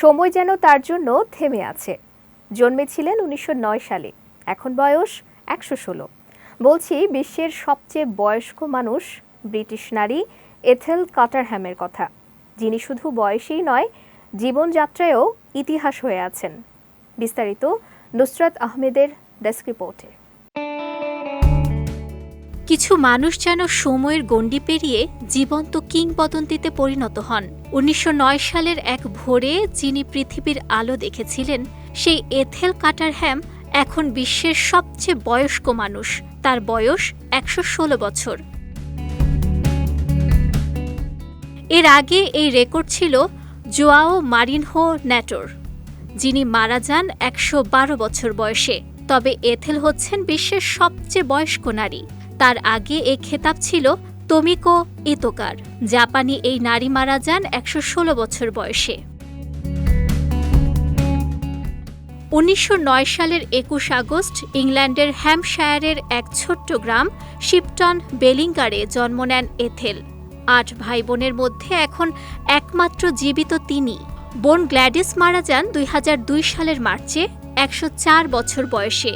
সময় যেন তার জন্য থেমে আছে। জন্মেছিলেন উনিশশো নয় সালে। এখন বয়স একশো ষোলো। বলছি, বিশ্বের সবচেয়ে বয়স্ক মানুষ ব্রিটিশ নারী এথেল কাটারহ্যামের কথা। যিনি শুধু বয়সেই নয়, জীবনযাত্রায়ও ইতিহাস হয়ে আছেন। বিস্তারিত নুসরাত আহমেদের ডেস্ক রিপোর্টে। কিছু মানুষ যেন সময়ের গণ্ডি পেরিয়ে জীবন্ত কিংবদন্তিতে পরিণত হন। উনিশশো নয় সালের এক ভোরে যিনি পৃথিবীর আলো দেখেছিলেন, সেই এথেল কাটারহ্যাম এখন বিশ্বের সবচেয়ে বয়স্ক মানুষ। তার বয়স একশো ষোলো বছর। এর আগে এই রেকর্ড ছিল জোয়াও মারিনহো ন্যাটোর, যিনি মারা যান একশো বারো বছর বয়সে। তবে এথেল হচ্ছেন বিশ্বের সবচেয়ে বয়স্ক নারী। তার আগে এ খেতাব ছিল তমিকো ইতোকার, জাপানি এই নারী মারা যান একশো ষোলো বছর বয়সে। উনিশশো নয় সালের একুশ আগস্ট ইংল্যান্ডের হ্যাম্পশায়ারের এক ছোট্ট গ্রাম শিপটন বেলিঙ্গারে জন্ম নেন এথেল। আট ভাই বোনের মধ্যে এখন একমাত্র জীবিত তিনি। বোন গ্ল্যাডিস মারা যান দুই হাজার দুই সালের মার্চে, একশো চার বছর বয়সে।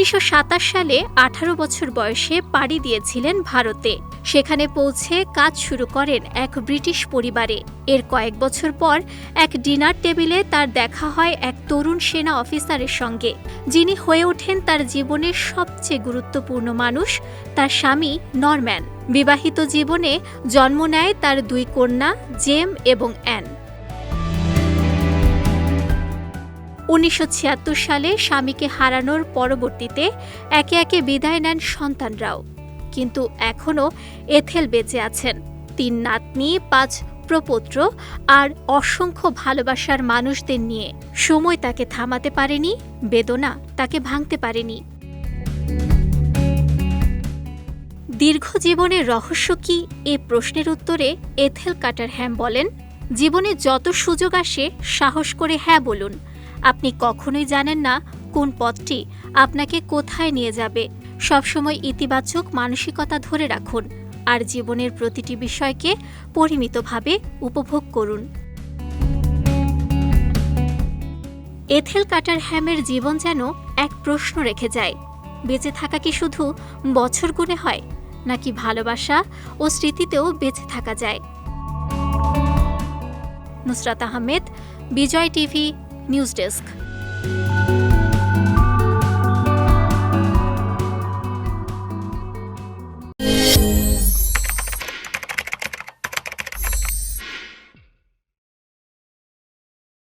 উনিশশো সাতাশ সালে আঠারো বছর বয়সে পাড়ি দিয়েছিলেন ভারতে। সেখানে পৌঁছে কাজ শুরু করেন এক ব্রিটিশ পরিবারে। এর কয়েক বছর পর এক ডিনার টেবিলে তার দেখা হয় এক তরুণ সেনা অফিসারের সঙ্গে। যিনি হয়ে ওঠেন তার জীবনের সবচেয়ে গুরুত্বপূর্ণ মানুষ, তার স্বামী নরম্যান। বিবাহিত জীবনে জন্ম নেয় তার দুই কন্যা, জেম এবং অ্যান। উনিশশো ছিয়াত্তর সালে স্বামীকে হারানোর পরবর্তীতে একে একে বিদায় নেন সন্তানরাও। কিন্তু এখনও এথেল বেঁচে আছেন। তিন নাতনি, পাঁচ প্রপৌত্র আর অসংখ্য ভালোবাসার মানুষদের নিয়ে সময় তাকে থামাতে পারেনি, বেদনা তাকে ভাঙতে পারেনি। দীর্ঘ জীবনের রহস্য কি? এ প্রশ্নের উত্তরে এথেল কাটার হ্যাম বলেন, জীবনে যত সুযোগ আসে, সাহস করে হ্যাঁ বলুন। আপনি কখনোই জানেন না কোন পথটি আপনাকে কোথায় নিয়ে যাবে। সবসময় ইতিবাচক মানসিকতা ধরে রাখুন আর জীবনের প্রতিটি বিষয়কে পরিমিতভাবে উপভোগ করুন। এথেল কাটার হ্যামের জীবন যেন এক প্রশ্ন রেখে যায়। বেঁচে থাকা কি শুধু বছর গুণে হয়, নাকি ভালোবাসা ও স্মৃতিতেও বেঁচে থাকা যায়? Nusrat Ahmed, Bijoy TV news desk